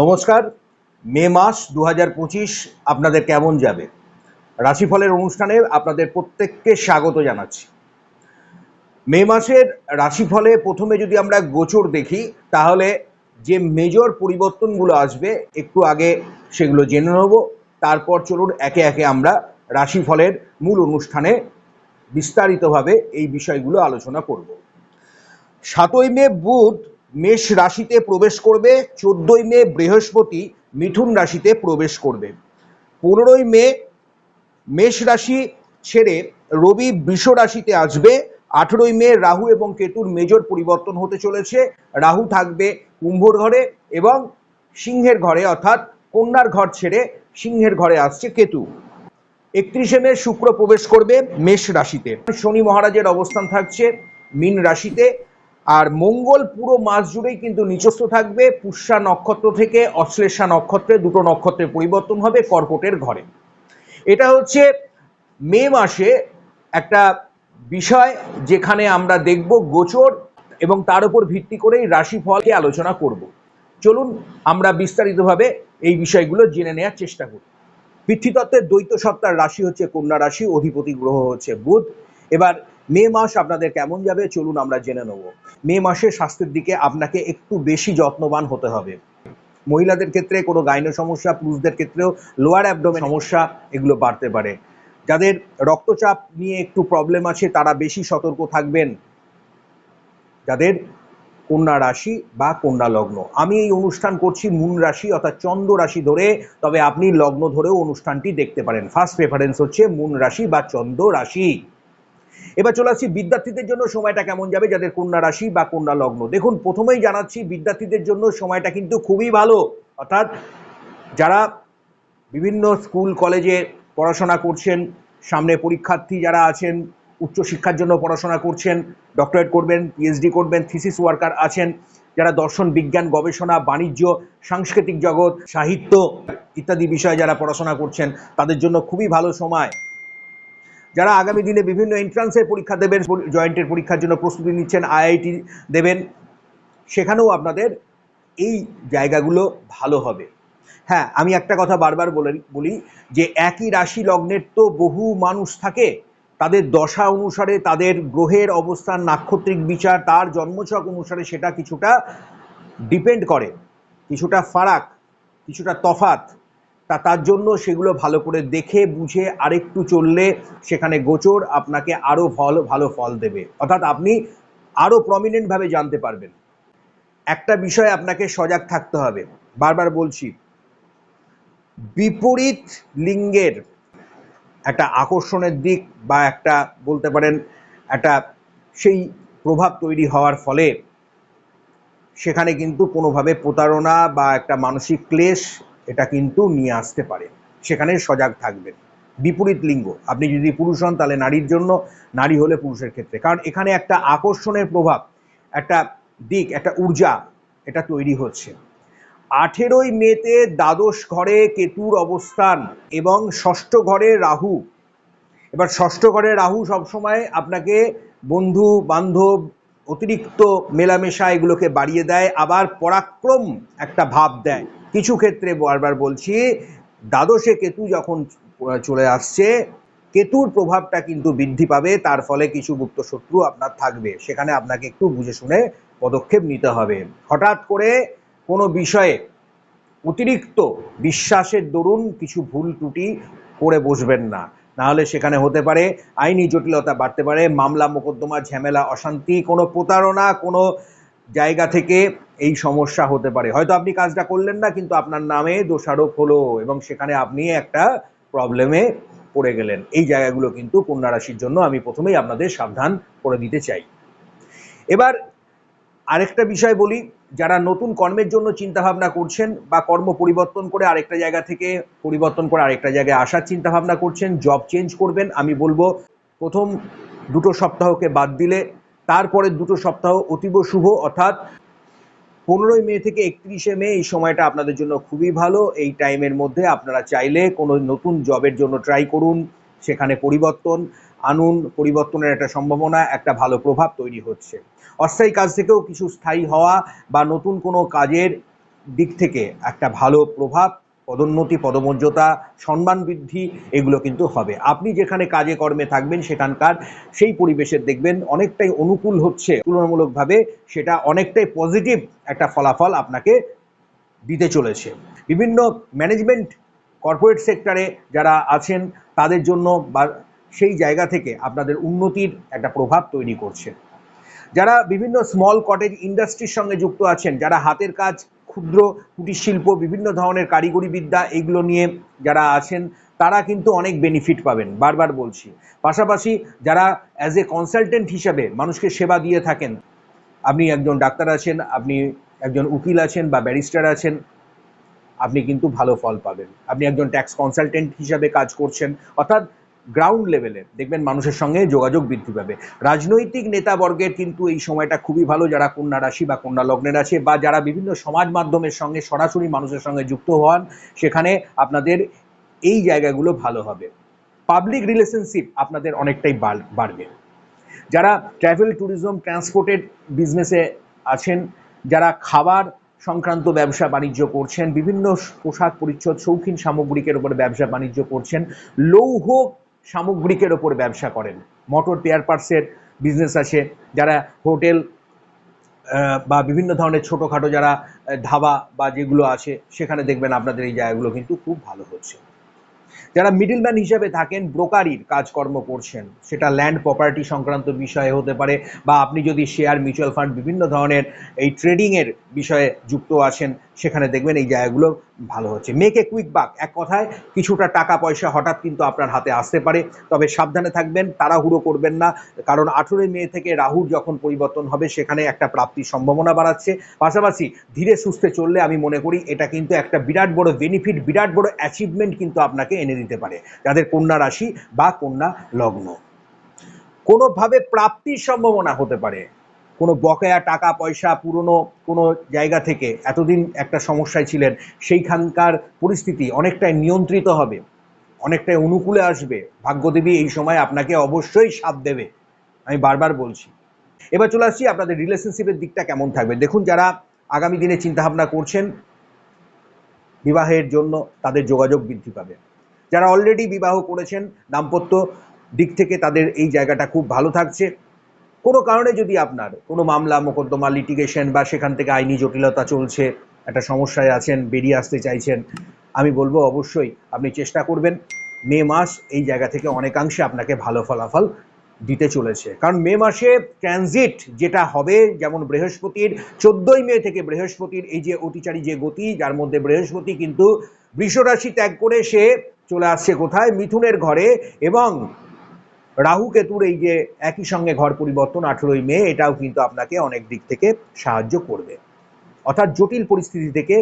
নমস্কার, মে মাস দু হাজার পঁচিশ আপনাদের কেমন যাবে? রাশিফলের অনুষ্ঠানে আপনাদের প্রত্যেককে স্বাগত জানাচ্ছি। মে মাসের রাশিফলে প্রথমে যদি আমরা গোচর দেখি, তাহলে যে মেজর পরিবর্তনগুলো আসবে, একটু আগে সেগুলো জেনে নেব। তারপর চলুন একে একে আমরা রাশিফলের মূল অনুষ্ঠানে বিস্তারিতভাবে এই বিষয়গুলো আলোচনা করব। সাতই মে বুধ মেষ রাশিতে প্রবেশ করবে, চোদ্দই মে বৃহস্পতি মিথুন রাশিতে প্রবেশ করবে। পনেরোই মে মেষ রাশি ছেড়ে রবি বৃষ রাশিতে আসবে, আঠেরোই মে রাহু এবং কেতুর মেজর পরিবর্তন হতে চলেছে। রাহু থাকবে কুম্ভর ঘরে এবং সিংহের ঘরে, অর্থাৎ কন্যার ঘর ছেড়ে সিংহের ঘরে আসছে কেতু। একত্রিশে মে শুক্র প্রবেশ করবে মেষ রাশিতে। শনি মহারাজের অবস্থান থাকছে মীন রাশিতে। আর মঙ্গল পুরো মাস জুড়েই কিন্তু নিচস্থ থাকবে। পুষ্যা নক্ষত্র থেকে অশ্লেষা নক্ষত্রে দুটো নক্ষত্রের পরিবর্তন হবে কর্কটের ঘরে। এটা হচ্ছে মে মাসে একটা বিষয় যেখানে আমরা দেখব গোচর এবং তার উপর ভিত্তি করেই রাশিফলকে আলোচনা করব। চলুন আমরা বিস্তারিতভাবে এই বিষয়গুলো জেনে নেওয়ার চেষ্টা করি। পৃথ্বীতত্ত্বের দ্বৈত সত্তার রাশি হচ্ছে কন্যা রাশি, অধিপতি গ্রহ হচ্ছে বুধ। এবার মে মাস আপনাদের কেমন যাবে? চলুন আমরা জেনে নেব। মে মাসে স্বাস্থ্যের দিকে আপনাকে একটু বেশি যত্নবান হতে হবে। মহিলাদের ক্ষেত্রে কোনো গাইনো সমস্যা, পুরুষদের ক্ষেত্রেও লোয়ার অ্যাবডোমেন সমস্যা, এগুলো বাড়তে পারে। যাদের রক্তচাপ নিয়ে একটু প্রবলেম আছে, তারা বেশি সতর্ক থাকবেন। যাদের কন্যা রাশি বা কন্যা লগ্ন। আমি এই অনুষ্ঠান করছি মূন রাশি অর্থাৎ চন্দ্র রাশি ধরে, তবে আপনি লগ্ন ধরেও অনুষ্ঠানটি দেখতে পারেন। ফার্স্ট প্রেফারেন্স হচ্ছে মূন রাশি বা চন্দ্র রাশি। এবার চলে আসছি বিদ্যার্থীদের জন্য সময়টা কেমন যাবে, যাদের কন্যা রাশি বা কন্যা লগ্ন। দেখুন, প্রথমেই জানাচ্ছি বিদ্যার্থীদের জন্য সময়টা কিন্তু খুবই ভালো। অর্থাৎ যারা বিভিন্ন স্কুল, কলেজে পড়াশোনা করছেন, সামনে পরীক্ষার্থী যারা আছেন, উচ্চশিক্ষার জন্য পড়াশোনা করছেন, ডক্টরেট করবেন পিএইচডি করবেন থিসিস ওয়ার্কার আছেন, যারা দর্শন, বিজ্ঞান, গবেষণা, বাণিজ্য, সাংস্কৃতিক জগৎ, সাহিত্য ইত্যাদি বিষয়ে যারা পড়াশোনা করছেন, তাদের জন্য খুবই ভালো সময়। যারা আগামী দিনে বিভিন্ন এন্ট্রান্সের পরীক্ষা দেবেন জয়েন্টের পরীক্ষার জন্য প্রস্তুতি নিচ্ছেন আইআইটি দেবেন, সেখানেও আপনাদের এই জায়গাগুলো ভালো হবে। হ্যাঁ আমি একটা কথা বারবার বলে যে একই রাশি লগ্নের তো বহু মানুষ থাকে, তাদের দশা অনুসারে, তাদের গ্রহের অবস্থান, নাক্ষত্রিক বিচার, তার জন্মছক অনুসারে সেটা কিছুটা ডিপেন্ড করে, কিছুটা ফারাক, কিছুটা তফাত তা তার জন্য সেগুলো ভালো করে দেখে, বুঝে আরেকটু চললে সেখানে গোচর আপনাকে আরও ফল, ভালো ফল দেবে। অর্থাৎ আপনি আরও প্রমিনেন্টভাবে জানতে পারবেন। একটা বিষয় আপনাকে সজাগ থাকতে হবে। বারবার বলছি, বিপরীত লিঙ্গের একটা আকর্ষণের দিক বা একটা বলতে পারেন, একটা সেই প্রভাব তৈরি হওয়ার ফলে সেখানে কিন্তু কোনোভাবে প্রতারণা বা একটা মানসিক ক্লেশ এটা কিন্তু নিয়ে আসতে পারে। সেখানে সজাগ থাকবেন। বিপরীত লিঙ্গ, আপনি যদি পুরুষ হন তাহলে নারীর জন্য, নারী হলে পুরুষের ক্ষেত্রে। কারণ এখানে একটা আকর্ষণের প্রভাব, একটা দিক, একটা ঊর্জা, এটা তৈরি হচ্ছে। আঠেরোই মেতে দ্বাদশ ঘরে কেতুর অবস্থান এবং ষষ্ঠ ঘরে রাহু। এবার ষষ্ঠ ঘরে রাহু সবসময় আপনাকে বন্ধু, বান্ধব, অতিরিক্ত মেলামেশা এগুলোকে বাড়িয়ে দেয়, আবার পরাক্রম একটা ভাব দেয়। কিছু ক্ষেত্রে বারবার বলছি, দ্বাদশে কেতু যখন চলে আসছে, কেতুর প্রভাবটা কিন্তু বৃদ্ধি পাবে, তার ফলে কিছু গুপ্ত শত্রু আপনার থাকবে। সেখানে আপনাকে একটু বুঝে শুনে পদক্ষেপ নিতে হবে। হঠাৎ করে কোনো বিষয়ে অতিরিক্ত বিশ্বাসের দরুন কিছু ভুল ত্রুটি করে বসবেন না। নাহলে সেখানে হতে পারে আইনি জটিলতা বাড়তে পারে, মামলা, মোকদ্দমা, ঝামেলা, অশান্তি, কোনো প্রতারণা, কোনো জায়গা থেকে এই সমস্যা হতে পারে। হয়তো আপনি কাজটা করলেন না, কিন্তু আপনার নামে দোষারোপ হলো এবং সেখানে আপনি একটা প্রবলেমে পড়ে গেলেন। এই জায়গাগুলো কিন্তু কন্যা রাশির জন্য আমি প্রথমেই আপনাদের সাবধান করে দিতে চাই। এবার আরেকটা বিষয় বলি, যারা নতুন কর্মের জন্য চিন্তাভাবনা করছেন বা কর্ম পরিবর্তন করে আরেকটা জায়গা থেকে পরিবর্তন করে আরেকটা জায়গায় আসার চিন্তাভাবনা করছেন জব চেঞ্জ করবেন, আমি বলব প্রথম দুটো সপ্তাহকে বাদ দিলে তারপরে দুটো সপ্তাহ অতীব শুভ, অর্থাৎ পনেরোই মে থেকে একত্রিশে মে, এই সময়টা আপনাদের জন্য খুবই ভালো। এই টাইমের মধ্যে আপনারা চাইলে কোনো নতুন জবের জন্য ট্রাই করুন, সেখানে পরিবর্তন আনুন। পরিবর্তনের একটা সম্ভাবনা, একটা ভালো প্রভাব তৈরি হচ্ছে। অস্থায়ী কাজ থেকেও কিছু স্থায়ী হওয়া বা নতুন কোনো কাজের দিক থেকে একটা ভালো প্রভাব পদোন্নতি, পদমর্যাদা, সম্মান বৃদ্ধি, এগুলো কিন্তু হবে। আপনি যেখানে কাজে কর্মে থাকবেন সেখানকার সেই পরিবেশের দেখবেন অনেকটাই অনুকূল হচ্ছে। তুলনামূলকভাবে সেটা অনেকটাই পজিটিভ একটা ফলাফল আপনাকে দিতে চলেছে। বিভিন্ন ম্যানেজমেন্ট কর্পোরেট সেক্টরে যারা আছেন, তাদের জন্য বা সেই জায়গা থেকে আপনাদের উন্নতির একটা প্রভাব তৈরি করছে। যারা বিভিন্ন স্মল কটেজ ইন্ডাস্ট্রির সঙ্গে যুক্ত আছেন, যারা হাতের কাজ ক্ষুদ্র কুটির শিল্প, বিভিন্ন ধরনের কারিগরি বিদ্যা এগুলো নিয়ে যারা আছেন, তারা কিন্তু অনেক বেনিফিট পাবেন। বারবার বলছি। পাশাপাশি যারা অ্যাজ এ কনসালটেন্ট হিসাবে মানুষকে সেবা দিয়ে থাকেন, আপনি একজন ডাক্তার আছেন, আপনি একজন উকিল আছেন বা ব্যারিস্টার আছেন, আপনি কিন্তু ভালো ফল পাবেন। আপনি একজন ট্যাক্স কনসালটেন্ট হিসাবে কাজ করছেন, অর্থাৎ গ্রাউন্ড লেভেলে দেখবেন মানুষের সঙ্গে যোগাযোগ বৃদ্ধি পাবে। রাজনৈতিক নেতাবর্গের কিন্তু এই সময়টা খুবই ভালো, যারা কন্যা রাশি বা কন্যা লগ্নের আছে বা যারা বিভিন্ন সমাজ মাধ্যমের সঙ্গে সরাসরি মানুষের সঙ্গে যুক্ত হন, সেখানে আপনাদের এই জায়গাগুলো ভালো হবে। পাবলিক রিলেশনশিপ আপনাদের অনেকটাই বাড়- বাড়বে। যারা ট্রাভেল ট্যুরিজম ট্রান্সপোর্টের বিজনেসে আছেন, যারা খাবার সংক্রান্ত ব্যবসা বাণিজ্য করছেন, বিভিন্ন পোশাক পরিচ্ছদ, শৌখিন সামগ্রিকের উপর ব্যবসা বাণিজ্য করছেন, লৌহ সামগ্রিকের ওপর ব্যবসা করেন। মোটর পেয়ার পার্টসের বিজনেস আছে। যারা হোটেল বা বিভিন্ন ধরনের ছোটোখাটো যারা ধাবা বা যেগুলো আছে, সেখানে দেখবেন আপনাদের এই জায়গাগুলো কিন্তু খুব ভালো হচ্ছে। যারা মিডলম্যান হিসেবে থাকেন ব্রোকারির কাজকর্ম করছেন, সেটা ল্যান্ড প্রপার্টি সংক্রান্ত বিষয়ে হতে পারে, বা আপনি যদি শেয়ার মিউচুয়াল ফান্ড বিভিন্ন ধরনের এই ট্রেডিংয়ের বিষয়ে যুক্ত আছেন সেখানে দেখবেন এই জায়গাগুলো ভালো হচ্ছে। মেক এ কুইক বাক এক কথায় কিছুটা টাকা পয়সা হঠাৎ কিন্তু আপনার হাতে আসতে পারে। তবে সাবধানে থাকবেন, তাড়াহুড়ো করবেন না, কারণ আঠেরোই মে থেকে রাহুর যখন পরিবর্তন হবে, সেখানে একটা প্রাপ্তির সম্ভাবনা বাড়াচ্ছে। পাশাপাশি ধীরে সুস্থে চললে আমি মনে করি এটা কিন্তু একটা বিরাট বড় বেনিফিট বিরাট বড় অ্যাচিভমেন্ট কিন্তু আপনাকে এনে দিতে পারে, যাদের কন্যা রাশি বা কন্যা লগ্ন। কোনোভাবে প্রাপ্তির সম্ভাবনা হতে পারে। কোনো বকেয়া টাকা, পয়সা পুরনো কোনো জায়গা থেকে এতদিন একটা সমস্যায় ছিলেন, সেইখানকার পরিস্থিতি অনেকটাই নিয়ন্ত্রিত হবে, অনেকটাই অনুকূলে আসবে। ভাগ্যদেবী এই সময় আপনাকে অবশ্যই সাথ দেবে, আমি বারবার বলছি। এবার চলে আসছি আপনাদের রিলেশনশিপের দিকটা কেমন থাকবে? দেখুন, যারা আগামী দিনে চিন্তাভাবনা করছেন, বিবাহের জন্য তাদের যোগাযোগ বৃদ্ধি পাবে। যারা অলরেডি বিবাহ করেছেন, দাম্পত্য দিক থেকে তাদের এই জায়গাটা খুব ভালো থাকছে। কোনো কারণে যদি আপনার কোনো মামলা, মোকদ্দমা লিটিগেশন বা সেখান থেকে আইনি জটিলতা চলছে, একটা সমস্যায় আছেন, বেরিয়ে আসতে চাইছেন, আমি বলব অবশ্যই আপনি চেষ্টা করবেন। মে মাস এই জায়গা থেকে অনেকাংশে আপনাকে ভালো ফলাফল দিতে চলেছে। কারণ মে মাসে ট্রানজিট যেটা হবে, যেমন বৃহস্পতির, চোদ্দই মে থেকে বৃহস্পতির এই যে অতিচারী যে গতি, যার মধ্যে বৃহস্পতি কিন্তু বৃষরাশি ত্যাগ করে সে চলে আসছে কোথায়? মিথুনের ঘরে এবং রাহু কেতুর এই যে একই সঙ্গে ঘর পরিবর্তন আঠেরোই মে, এটাও কিন্তু আপনাকে অনেক দিক থেকে সাহায্য করবে। অর্থাৎ জটিল পরিস্থিতি থেকে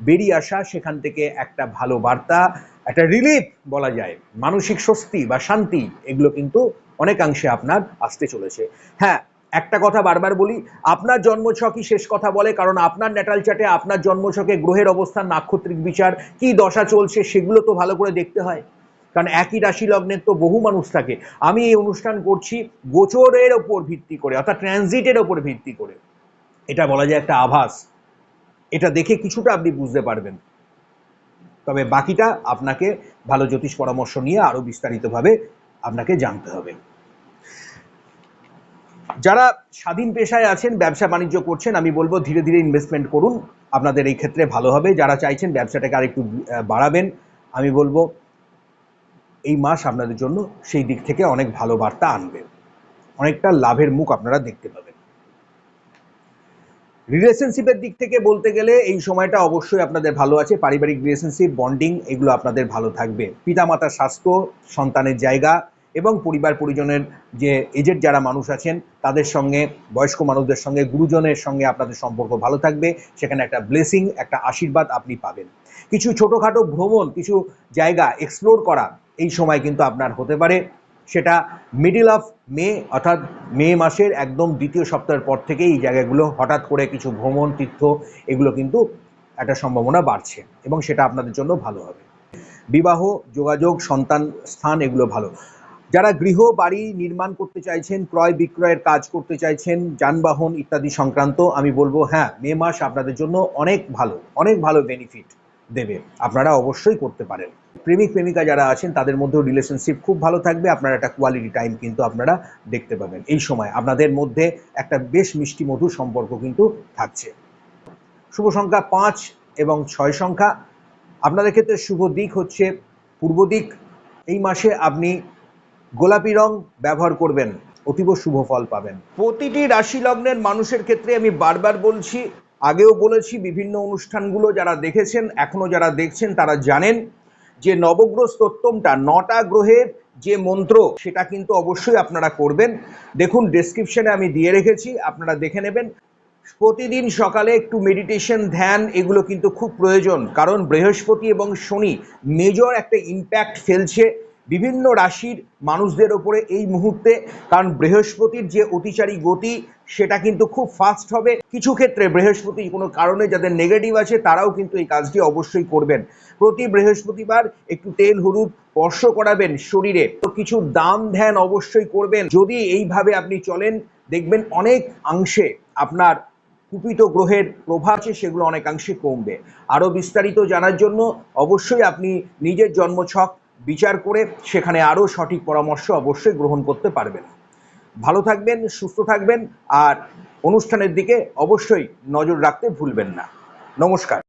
বেরিয়ে আসা, সেখান থেকে একটা ভালো বার্তা, একটা রিলিফ বলা যায়। মানসিক স্বস্তি বা শান্তি, এগুলো কিন্তু অনেকাংশে আপনার আসতে চলেছে। হ্যাঁ একটা কথা বারবার বলি, আপনার জন্মছকই শেষ কথা বলে, কারণ আপনার ন্যাটাল চার্টে আপনার জন্মছকে গ্রহের অবস্থান, নাক্ষত্রিক বিচার, কি দশা চলছে, সেগুলো তো ভালো করে দেখতে হয়। কারণ একই রাশি লগ্নের তো বহু মানুষ থাকে। আমি এই অনুষ্ঠান করছি গোচরের ওপর ভিত্তি করে, অর্থাৎ ট্রানজিটের ওপর ভিত্তি করে। এটা বলা যায় একটা আভাস। এটা দেখে কিছুটা আপনি বুঝতে পারবেন। তবে বাকিটা আপনাকে ভালো জ্যোতিষ পরামর্শ নিয়ে আরও বিস্তারিতভাবে আপনাকে জানতে হবে। যারা স্বাধীন পেশায় আছেন, ব্যবসা বাণিজ্য করছেন, আমি বলব ধীরে ধীরে ইনভেস্টমেন্ট করুন। আপনাদের এই ক্ষেত্রে ভালো হবে। যারা চাইছেন ব্যবসাটাকে আরেকটু বাড়াবেন, আমি বলব এই মাস আপনাদের জন্য সেই দিক থেকে অনেক ভালো বার্তা আনবে। অনেকটা লাভের মুখ আপনারা দেখতে পাবেন। রিলেশনশিপের দিক থেকে বলতে গেলে এই সময়টা অবশ্যই আপনাদের ভালো আছে। পারিবারিক রিলেশনশিপ বন্ডিং এগুলো আপনাদের ভালো থাকবে। পিতামাতার স্বাস্থ্য, সন্তানের জায়গা এবং পরিবার পরিজনের যে এজেড যারা মানুষ আছেন, তাদের সঙ্গে, বয়স্ক মানুষদের সঙ্গে, গুরুজনের সঙ্গে আপনাদের সম্পর্ক ভালো থাকবে। সেখানে একটা ব্লেসিং একটা আশীর্বাদ আপনি পাবেন। কিছু ছোটোখাটো ভ্রমণ, কিছু জায়গা এক্সপ্লোর করা এই সময় কিন্তু আপনার হতে পারে। সেটা মিডিল অফ মে অর্থাৎ মে মাসের একদম দ্বিতীয় সপ্তাহের পর থেকে এই জায়গাগুলো হঠাৎ করে কিছু ভ্রমণ, তীর্থ এগুলো কিন্তু একটা সম্ভাবনা বাড়ছে এবং সেটা আপনাদের জন্য ভালো হবে। বিবাহ, যোগাযোগ, সন্তান স্থান এগুলো ভালো। যারা গৃহ বাড়ি নির্মাণ করতে চাইছেন, ক্রয় বিক্রয়ের কাজ করতে চাইছেন, যানবাহন ইত্যাদি সংক্রান্ত, আমি বলব হ্যাঁ মে মাস আপনাদের জন্য অনেক ভালো অনেক ভালো বেনিফিট দেবে। আপনারা অবশ্যই করতে পারেন। প্রেমিক, প্রেমিকা যারা আছেন, তাদের মধ্যেও রিলেশনশিপ খুব ভালো থাকবে। আপনারা একটা কোয়ালিটি টাইম কিন্তু আপনারা দেখতে পাবেন এই সময়। আপনাদের মধ্যে একটা বেশ মিষ্টি মধুর সম্পর্ক কিন্তু থাকছে। শুভ সংখ্যা পাঁচ এবং ছয় সংখ্যা। আপনাদের ক্ষেত্রে শুভ দিক হচ্ছে পূর্ব দিক। এই মাসে আপনি গোলাপি রং ব্যবহার করবেন, অতীব শুভ ফল পাবেন। প্রতিটি রাশি লগ্নের মানুষের ক্ষেত্রে আমি বারবার বলছি, আগেও বলেছি, বিভিন্ন অনুষ্ঠানগুলো যারা দেখেছেন, এখনও যারা দেখছেন, তারা জানেন যে নবগ্রহ স্তোত্তমটা নটা গ্রহের যে মন্ত্র, সেটা কিন্তু অবশ্যই আপনারা করবেন। দেখুন ডেসক্রিপশনে আমি দিয়ে রেখেছি, আপনারা দেখে নেবেন। প্রতিদিন সকালে একটু মেডিটেশন ধ্যান, এগুলো কিন্তু খুব প্রয়োজন। কারণ বৃহস্পতি এবং শনি মেজর একটা ইম্প্যাক্ট ফেলছে। বিভিন্ন রাশির মানুষদের ওপরে এই মুহূর্তে, কারণ বৃহস্পতির যে অতিচারী গতি, সেটা কিন্তু খুব ফাস্ট হবে। কিছু ক্ষেত্রে বৃহস্পতি কোনো কারণে যাদের নেগেটিভ আছে, তারাও কিন্তু এই কাজটি অবশ্যই করবেন। প্রতি বৃহস্পতিবার একটু তেল, হলুদ, স্পর্শ করাবেন শরীরে। তো কিছু দান ধ্যান অবশ্যই করবেন। যদি এইভাবে আপনি চলেন, দেখবেন অনেক অংশে আপনার কুপিত গ্রহের প্রভাব আছে, সেগুলো অনেকাংশে কমবে। আরও বিস্তারিত জানার জন্য অবশ্যই আপনি নিজের জন্মছক বিচার করে সেখানে আরও সঠিক পরামর্শ অবশ্যই গ্রহণ করতে পারবেন ভালো থাকবেন, সুস্থ থাকবেন, আর অনুষ্ঠানের দিকে অবশ্যই নজর রাখতে ভুলবেন না। নমস্কার।